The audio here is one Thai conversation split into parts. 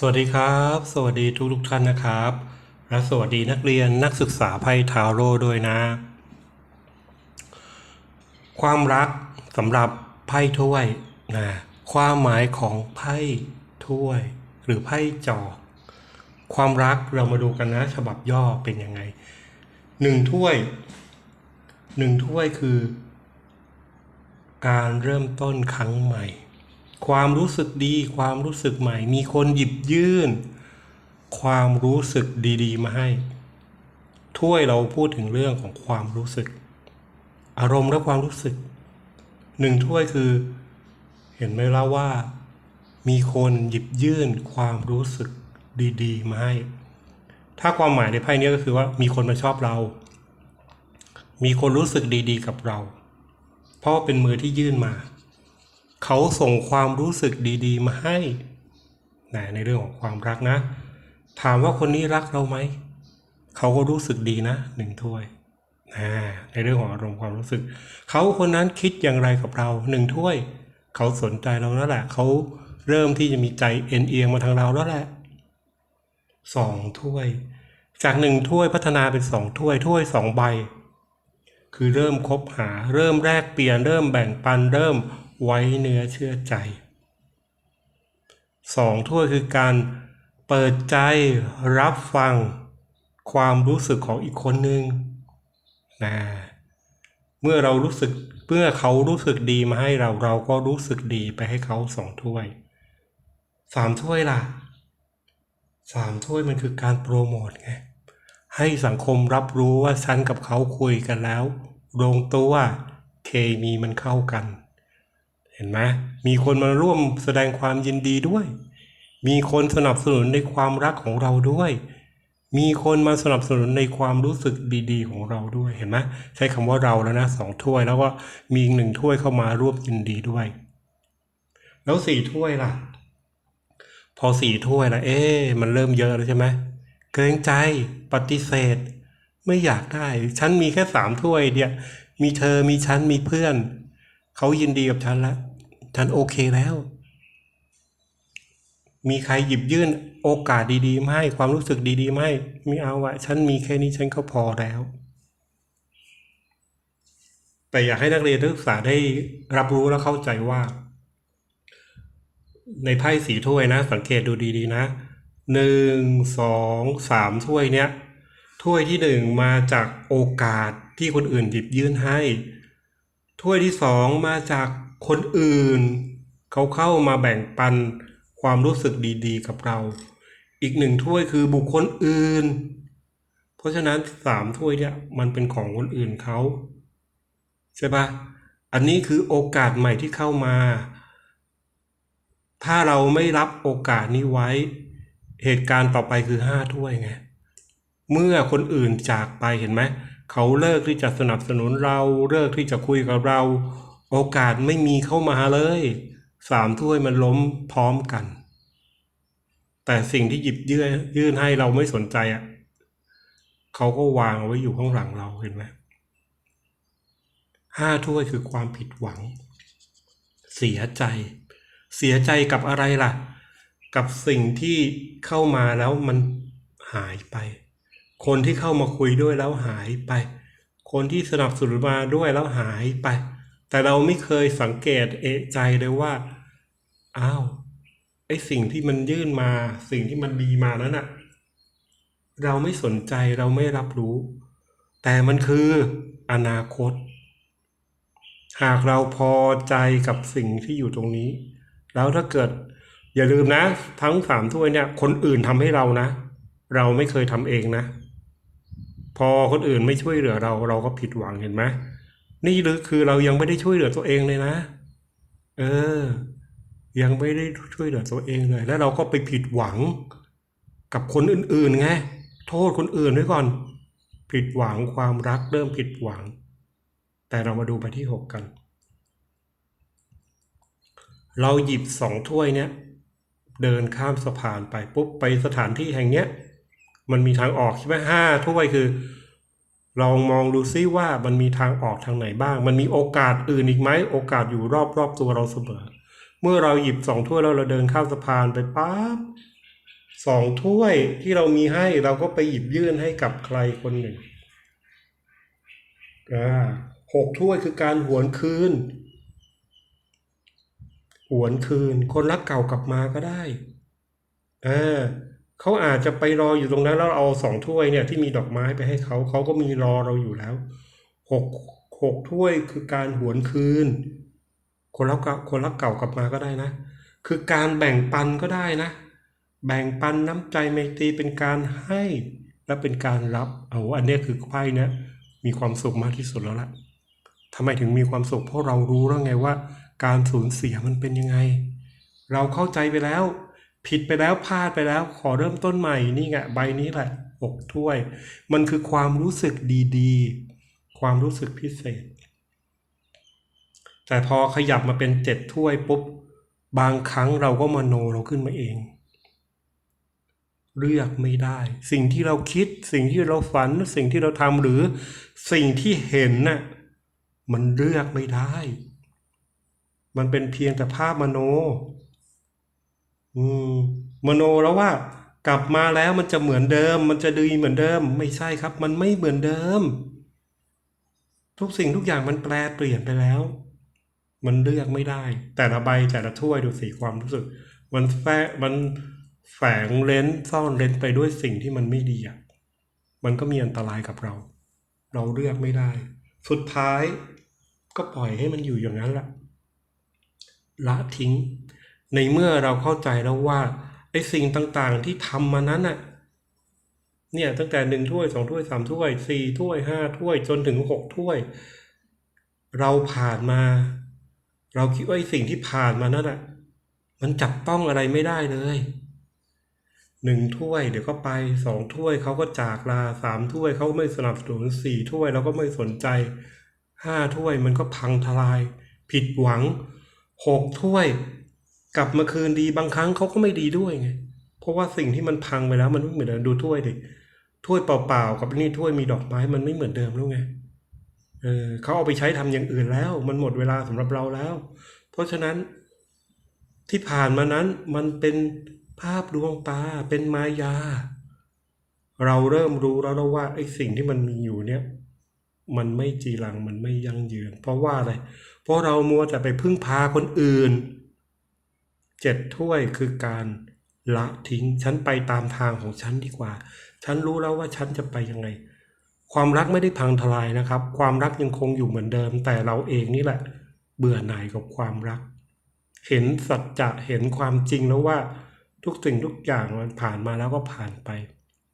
สวัสดีครับ สวัสดีทุกทุกท่านนะครับ และสวัสดีนักเรียนนักศึกษาไพ่ทาโร่ด้วยนะ ความรักสำหรับไพ่ถ้วยนะความหมายของไพ่ถ้วย หรือไพ่จอกความรักเรามาดูกันนะฉบับย่อเป็นยังไงหนึ่งถ้วยหนึ่งถ้วยคือ การเริ่มต้นครั้งใหม่ ความรู้สึกดี ความรู้สึกใหม่ มีคนหยิบยื่น ความรู้สึกดีๆ มาให้ ถ้วยเราพูดถึงเรื่องของความรู้สึก อารมณ์และความรู้สึก หนึ่งถ้วยคือ เห็นไหมล่ะว่า มีคนหยิบยื่น ความรู้สึกดีๆ มาให้ ถ้าความหมายในไพ่นี้ก็คือว่ามีคนมาชอบเรา มีคนรู้สึกดีๆ กับเรา เพราะเป็นมือที่ยื่นมา เขาส่งความรู้สึกดีๆ มาให้นะในเรื่องของความรักนะ ถามว่าคนนี้รักเราไหม เขาก็รู้สึกดีนะหนึ่งถ้วยนะในเรื่องของอารมณ์ความรู้สึก เขาคนนั้นคิดอย่างไรกับเราหนึ่งถ้วย เขาสนใจเราแล้วแหละ เขาเริ่มที่จะมีใจเอ็นเอียงมาทางเราแล้วแหละสองถ้วย จากหนึ่งถ้วยพัฒนาเป็นสองถ้วยถ้วยสองใบ คือเริ่มคบหา เริ่มแลกเปลี่ยนเริ่มแบ่งปันเริ่ม ไว้เนื้อเชื่อใจสองถ้วยคือการเปิดใจรับฟังความรู้สึกของอีกคนนึงนะเมื่อเรารู้สึกเมื่อเขารู้สึกดีมาให้เราเราก็รู้สึกดีไปให้เขาสองถ้วยสามถ้วยล่ะสามถ้วยมันคือการโปรโมทไงให้สังคมรับรู้ว่าฉันกับเขาคุยกันแล้วลงตัวเคมีมันเข้ากัน เห็นไหมมีคนมาร่วมแสดงความยินดีด้วย มีคนสนับสนุนในความรักของเราด้วย มีคนมาสนับสนุนในความรู้สึกดีๆ ของเราด้วยเห็นไหมใช้คำว่าเราแล้วนะสองถ้วยแล้วก็มีอีกหนึ่งถ้วยเข้ามาร่วมยินดีด้วย แล้วสี่ถ้วยล่ะ พอสี่ถ้วยละเอ๊ะมันเริ่มเยอะแล้วใช่ไหมเกรงใจปฏิเสธ ไม่อยากได้ ฉันมีแค่สามถ้วยเดียวมีเธอมีฉันมีเพื่อน เขายินดีกับฉันแล้ว ฉันโอเคแล้ว มีใครหยิบยื่นโอกาสดีๆมาให้ความรู้สึกดีๆมาให้ไม่เอาอะฉันมีแค่นี้ฉันก็พอแล้ว แต่อยากให้นักเรียนนักศึกษาได้รับรู้และเข้าใจว่า ในไพ่สีถ้วยนะ สังเกตดูดีๆนะหนึ่งสองสามถ้วยเนี้ยถ้วยที่หนึ่งมาจากโอกาสที่คนอื่นหยิบยื่นให้ ถ้วยที่สองมาจาก คนอื่น เขาเข้ามาแบ่งปันความรู้สึกดีๆ กับเรา อีกหนึ่งถ้วยคือบุคคลอื่น เพราะฉะนั้นสามถ้วยเนี่ยมันเป็นของคนอื่นเขาใช่ปะอันนี้คือโอกาสใหม่ที่เข้ามา ถ้าเราไม่รับโอกาสนี้ไว้ เหตุการณ์ต่อไปคือห้าถ้วยไง เมื่อคนอื่นจากไปเห็นไหม เขาเลิกที่จะสนับสนุนเรา เลิกที่จะคุยกับเรา โอกาสไม่มีเข้ามาเลยสามถ้วยมันล้มพร้อมกัน แต่สิ่งที่หยิบยื่นยื่นให้เราไม่สนใจอะเขาก็วางเอาไว้อยู่ข้างหลังเราเห็นไหมห้าถ้วยคือความผิดหวัง เสียใจ เสียใจกับอะไรล่ะ กับสิ่งที่เข้ามาแล้วมันหายไป คนที่เข้ามาคุยด้วยแล้วหายไป คนที่สนับสนุนมาด้วยแล้วหายไป แต่เราไม่เคยสังเกตเอะใจเลยว่า อ้าว ไอสิ่งที่มันยื่นมา สิ่งที่มันดีมานั้นอะเราไม่สนใจเราไม่รับรู้ แต่มันคืออนาคต หากเราพอใจกับสิ่งที่อยู่ตรงนี้ แล้วถ้าเกิด อย่าลืมนะ ทั้งสามถ้วยเนี่ย คนอื่นทำให้เรานะ เราไม่เคยทำเองนะ พอคนอื่นไม่ช่วยเหลือเรา เราก็ผิดหวังเห็นไหม นี่หรือคือเรายังไม่ได้ช่วยเหลือตัวเองเลยนะ เออ ยังไม่ได้ช่วยเหลือตัวเองเลย แล้วเราก็ไปผิดหวังกับคนอื่นๆไงโทษคนอื่นไว้ก่อน ผิดหวังความรักเริ่มผิดหวัง แต่เรามาดูไปที่หกกัน เราหยิบสองถ้วยเนี้ยเดินข้ามสะพานไปปุ๊บไปสถานที่แห่งเนี้ยมันมีทางออกใช่ไหมห้าถ้วยคือ ลองมองดูซิว่ามันมีทางออกทางไหนบ้าง มันมีโอกาสอื่นอีกไหมโอกาสอยู่รอบๆตัวเราเสมอ เมื่อเราหยิบสองถ้วยแล้วเราเดินข้ามสะพานไปปั๊บสองถ้วยที่เรามีให้เราก็ไปหยิบยื่นให้กับใครคนหนึ่งหกถ้วยคือการหวนคืน หวนคืน คนรักเก่ากลับมาก็ได้อ่า เขาอาจจะไปรออยู่ตรงนั้นแล้วเราเอาสองถ้วยเนี่ยที่มีดอกไม้ไปให้เขาเขาก็มีรอเราอยู่แล้วหกหกถ้วยคือการหวนคืน คนรักคนรักเก่ากลับมาก็ได้นะ คือการแบ่งปันก็ได้นะ แบ่งปันน้ำใจไมตรีเป็นการให้และเป็นการรับเอาอันนี้คือไพ่นี้ยมีความสุขมากที่สุดแล้วล่ะทำไมถึงมีความสุขเพราะเรารู้แล้วไงว่า การสูญเสียมันเป็นยังไง เราเข้าใจไปแล้ว ผิดไปแล้วพลาดไปแล้วขอเริ่มต้นใหม่นี่ไงใบนี้แหละหกถ้วย มันคือความรู้สึกดีๆ ความรู้สึกพิเศษ แต่พอขยับมาเป็นเจ็ดถ้วยปุ๊บบางครั้งเราก็มโนเราขึ้นมาเอง เลือกไม่ได้ สิ่งที่เราคิด สิ่งที่เราฝัน สิ่งที่เราทำหรือสิ่งที่เห็นน่ะมันเลือกไม่ได้ มันเป็นเพียงแต่ภาพมโน อืมมโนแล้วว่ากลับมาแล้วมันจะเหมือนเดิม มันจะดีเหมือนเดิม ไม่ใช่ครับ มันไม่เหมือนเดิม ทุกสิ่งทุกอย่างมันแปลเปลี่ยนไปแล้ว มันเลือกไม่ได้ แต่ละใบแต่ละถ้วยดูสิความรู้สึก มันแฝงมันแฝงเลนซ่อนเลนไปด้วยสิ่งที่มันไม่ดีอะมันก็มีอันตรายกับเรา เราเลือกไม่ได้ สุดท้ายก็ปล่อยให้มันอยู่อย่างนั้นแหละละทิ้ง ในเมื่อเราเข้าใจแล้วว่าไอ้สิ่งต่างๆที่ทำมานั้นน่ะเนี่ยตั้งแต่หนึ่งถ้วยสองถ้วยสามถ้วยสี่ถ้วยห้าถ้วยจนถึงหกถ้วย เราผ่านมา เราคิดว่าไอ้สิ่งที่ผ่านมานั่นน่ะมันจับต้องอะไรไม่ได้เลยหนึ่งถ้วยเดี๋ยวก็ไปสองถ้วยเขาก็จากลาสามถ้วยเขาไม่สนับสนุนสี่ถ้วยเราก็ไม่สนใจห้าถ้วยมันก็พังทลาย ผิดหวังหกถ้วย กลับมาคืนดีบางครั้งเขาก็ไม่ดีด้วยไง เพราะว่าสิ่งที่มันพังไปแล้วมันไม่เหมือนเดิมดูถ้วยดิถ้วยเปล่าๆกับนี่ถ้วยมีดอกไม้มันไม่เหมือนเดิมแล้วไงเออเขาเอาไปใช้ทำอย่างอื่นแล้ว มันหมดเวลาสำหรับเราแล้ว เพราะฉะนั้นที่ผ่านมานั้นมันเป็นภาพดวงตาเป็นมายา เราเริ่มรู้แล้วว่าไอ้สิ่งที่มันมีอยู่เนี่ย มันไม่จีรังมันไม่ยั่งยืน เพราะว่าอะไรเพราะเรามัวแต่ไปพึ่งพาคนอื่น เจ็ดถ้วยคือการละทิ้ง ฉันไปตามทางของฉันดีกว่า ฉันรู้แล้วว่าฉันจะไปยังไง ความรักไม่ได้พังทลายนะครับ ความรักยังคงอยู่เหมือนเดิม แต่เราเองนี่แหละ เบื่อหน่ายกับความรัก เห็นสัจจะเห็นความจริงแล้วว่าทุกสิ่งทุกอย่างมันผ่านมาแล้วก็ผ่านไป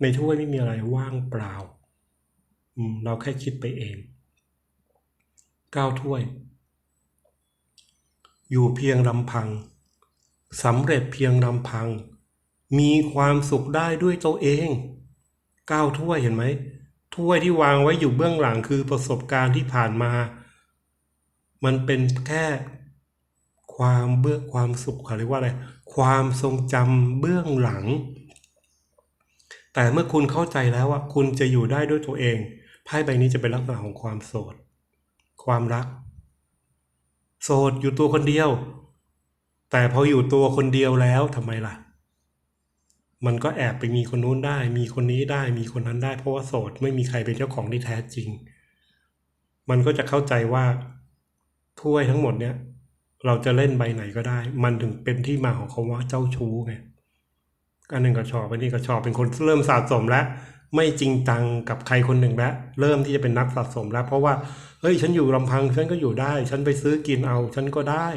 ในถ้วยไม่มีอะไรว่างเปล่าอืมเราแค่คิดไปเองเก้าถ้วย อยู่เพียงลำพัง สำเร็จเพียงลำพัง มีความสุขได้ด้วยตัวเองเก้าถ้วยเห็นไหมถ้วยที่วางไว้อยู่เบื้องหลังคือประสบการณ์ที่ผ่านมา มันเป็นแค่ความเบื้องความสุขเขาเรียกว่าอะไร ความทรงจำเบื้องหลัง แต่เมื่อคุณเข้าใจแล้วว่าคุณจะอยู่ได้ด้วยตัวเองไพ่ใบนี้จะเป็นลักษณะของความโสด ความรัก โสดอยู่ตัวคนเดียว แต่พออยู่ตัวคนเดียวแล้วทำไมล่ะ มันก็แอบไปมีคนนู้นได้ มีคนนี้ได้ มีคนนั้นได้ เพราะว่าโสดไม่มีใครเป็นเจ้าของที่แท้จริง มันก็จะเข้าใจว่าถ้วยทั้งหมดเนี้ยเราจะเล่นใบไหนก็ได้ มันถึงเป็นที่มาของคำว่าเจ้าชู้ไงอันหนึ่งก็ชอบอันนี้ก็ชอบเป็นคนเริ่มสะสมแล้วไม่จริงจังกับใครคนหนึ่งแล้วเริ่มที่จะเป็นนักสะสมแล้ว เพราะว่าเฮ้ย ฉันอยู่ลำพังฉันก็อยู่ได้ ฉันไปซื้อกินเอา ฉันก็ได้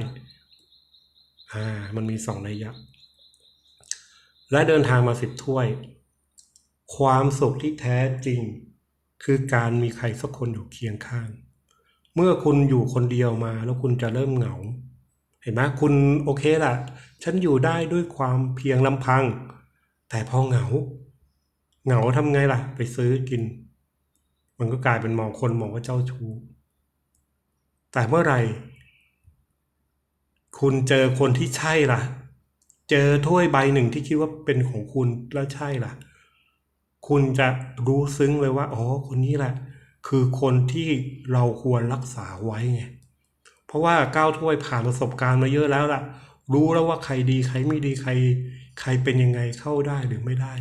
อ่ามันมีสองระยะ และเดินทางมาสิบถ้วย ความสุขที่แท้จริง คือการมีใครสักคนอยู่เคียงข้าง เมื่อคุณอยู่คนเดียวมาแล้วคุณจะเริ่มเหงา เห็นไหมคุณโอเคล่ะฉันอยู่ได้ด้วยความเพียงลำพัง แต่พอเหงา เหงาทำไงล่ะ ไปซื้อกิน มันก็กลายเป็นมองคนมองว่าเจ้าชู้แต่เมื่อไหร่ คุณเจอคนที่ใช่ล่ะ เจอถ้วยใบหนึ่งที่คิดว่าเป็นของคุณแล้วใช่ล่ะ คุณจะรู้ซึ้งเลยว่าอ๋อคนนี้แหละ คือคนที่เราควรรักษาไว้ไงเพราะว่าก้าวถ้วยผ่านประสบการณ์มาเยอะแล้วล่ะ รู้แล้วว่าใครดีใครไม่ดีใคร ใครเป็นยังไงเข้าได้หรือไม่ได้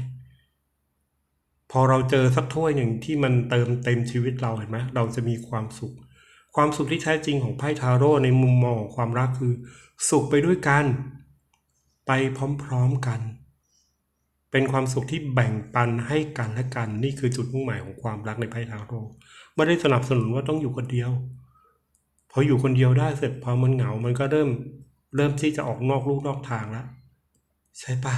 พอเราเจอสักถ้วยหนึ่งที่มันเติมเต็มชีวิตเราเห็นไหมเราจะมีความสุข ความสุขที่แท้จริงของไพ่ทาโร่ในมุมมองของความรักคือ สุขไปด้วยกัน ไปพร้อมๆกัน เป็นความสุขที่แบ่งปันให้กันและกัน นี่คือจุดมุ่งหมายของความรักในไพ่ทาโร่ไม่ได้สนับสนุนว่าต้องอยู่คนเดียว พออยู่คนเดียวได้เสร็จพอมันเหงา มันก็เริ่มเริ่มที่จะออกนอกลูกนอกทางแล้วใช่ปะ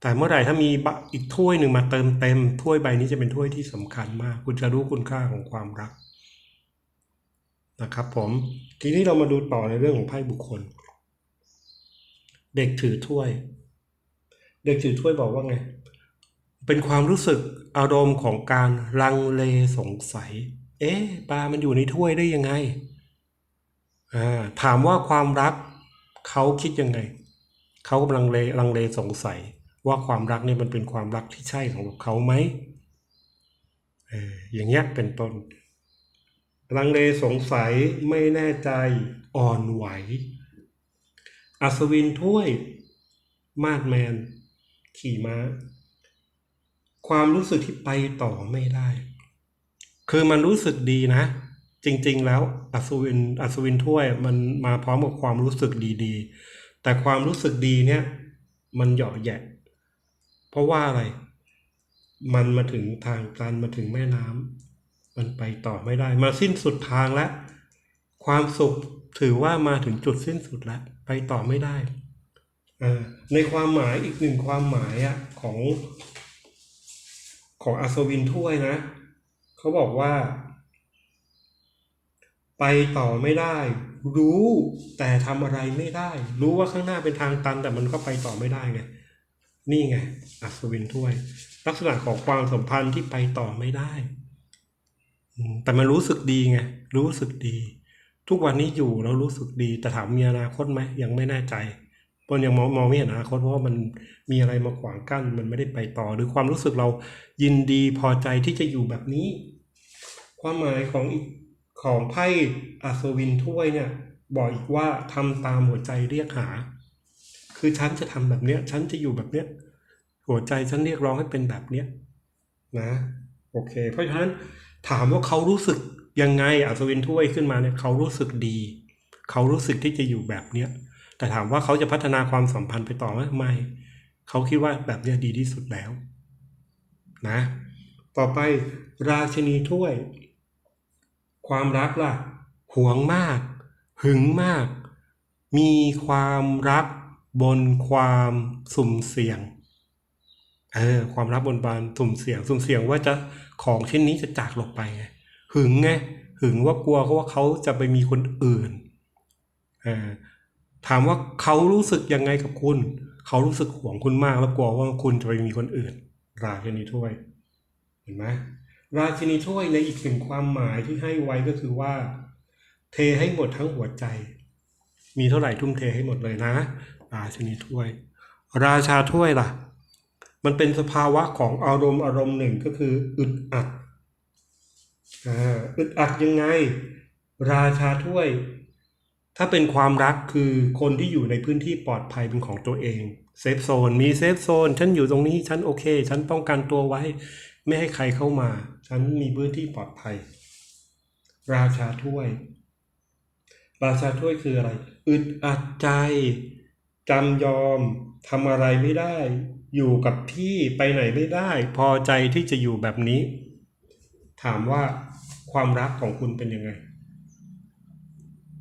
แต่เมื่อไหร่ถ้ามีอีกถ้วยหนึ่งมาเติมเต็มถ้วยใบนี้จะเป็นถ้วยที่สำคัญมาก คุณจะรู้คุณค่าของความรักนะครับผมทีนี้เรามาดูต่อในเรื่องของไพ่บุคคล เด็กถือถ้วย เด็กถือถ้วยบอกว่าไง เป็นความรู้สึกอารมณ์ของการลังเลสงสัย เอ๊ะปลามันอยู่ในถ้วยได้ยังไง ถามว่าความรักเขาคิดยังไง เขากำลังเลลังเลสงสัย ว่าความรักเนี่ยมันเป็นความรักที่ใช่ของเขาไหมเอออย่างเงี้ยเป็นต้นลังเลสงสัยไม่แน่ใจอ่อนไหว อัศวินถ้วย มาดแมน ขี่ม้า ความรู้สึกที่ไปต่อไม่ได้ คือมันรู้สึกดีนะ จริง ๆ แล้วอัศวินอัศวินถ้วยมันมาพร้อมกับความรู้สึกดีๆ แต่ความรู้สึกดีเนี่ย มันเหยาะแยะ เพราะว่าอะไร มันมาถึงทางตันมาถึงแม่น้ำมันไปต่อไม่ได้ มาสิ้นสุดทางแล้ว ความสุขถือว่ามาถึงจุดสิ้นสุดแล้ว ไปต่อไม่ได้อ่าในความหมายอีกหนึ่งความหมายอะของของอัศวินถ้วยนะ เขาบอกว่า ไปต่อไม่ได้ รู้แต่ทำอะไรไม่ได้ รู้ว่าข้างหน้าเป็นทางตัน แต่มันก็ไปต่อไม่ได้ไงนี่ไงอัศวินถ้วย ลักษณะของความสัมพันธ์ที่ไปต่อไม่ได้ แต่มันรู้สึกดีไง รู้สึกดี ทุกวันนี้อยู่แล้วรู้สึกดีแต่ถามมีอนาคตไหมยังไม่แน่ใจเพราะยังมองมองไม่เห็นอนาคตเพราะว่ามันมีอะไรมาขวางกั้นมันไม่ได้ไปต่อ หรือความรู้สึกเรายินดีพอใจที่จะอยู่แบบนี้ ความหมายของของไพ่อัศวินถ้วยเนี่ย บอกอีกว่าทำตามหัวใจเรียกหา คือฉันจะทำแบบเนี้ย ฉันจะอยู่แบบเนี้ย หัวใจฉันเรียกร้องให้เป็นแบบเนี้ยนะ โอเค เพราะฉะนั้นถามว่าเขารู้สึก ยังไงอัศวินถ้วยขึ้นมาเนี่ยเขารู้สึกดี เขารู้สึกที่จะอยู่แบบเนี้ยแต่ถามว่าเขาจะพัฒนาความสัมพันธ์ไปต่อไหมไม่ เขาคิดว่าแบบเนี้ยดีที่สุดแล้ว นะ ต่อไปราชินีถ้วย ความรักล่ะหวงมาก หึงมาก มีความรักบนความสุ่มเสี่ยงเออความรักบนบานสุ่มเสี่ยง สุ่มเสี่ยงว่าจะของชิ้นนี้จะจากลงไปไง หึงไงหึงว่ากลัวเขาว่าเขาจะไปมีคนอื่นถามว่าเขารู้สึกยังไงกับคุณ เขารู้สึกห่วงคุณมากแล้วกลัวว่าคุณจะไปมีคนอื่น ราชินีถ้วย เห็นไหมราชินีถ้วยในอีกหนึ่งความหมายที่ให้ไว้ก็คือว่า เทให้หมดทั้งหัวใจ มีเท่าไหร่ทุ่มเทให้หมดเลยนะ ราชินีถ้วย ราชาถ้วยล่ะ มันเป็นสภาวะของอารมณ์อารมณ์หนึ่งก็คืออึดอัด อึดอัดยังไง ราชาถ้วย ถ้าเป็นความรักคือคนที่อยู่ในพื้นที่ปลอดภัยเป็นของตัวเองเซฟโซนมีเซฟโซนฉันอยู่ตรงนี้ฉันโอเค ฉันป้องกันตัวไว้ ไม่ให้ใครเข้ามา ฉันมีพื้นที่ปลอดภัย ราชาถ้วย ราชาถ้วยคืออะไร อึดอัดใจจำยอมทำอะไรไม่ได้ อยู่กับที่ไปไหนไม่ได้ พอใจที่จะอยู่แบบนี้ ถามว่าความรักของคุณเป็นยังไง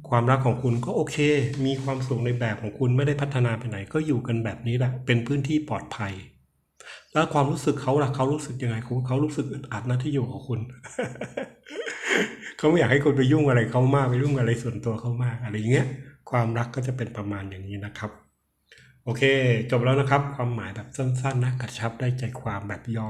ความรักของคุณก็โอเค มีความสุขในแบบของคุณไม่ได้พัฒนาไปไหน ก็อยู่กันแบบนี้แหละ เป็นพื้นที่ปลอดภัย แล้วความรู้สึกเขาล่ะเขารู้สึกยังไงเขาเขารู้สึกอึดอัดนะที่อยู่กับคุณ เขาไม่อยากให้คุณไปยุ่งอะไรเขามากไปยุ่งอะไรส่วนตัวเขามากอะไรอย่างเงี้ย ความรักก็จะเป็นประมาณอย่างนี้นะครับโอเค จบแล้วนะครับ ความหมายแบบสั้นๆนะกระชับได้ใจความแบบย่อ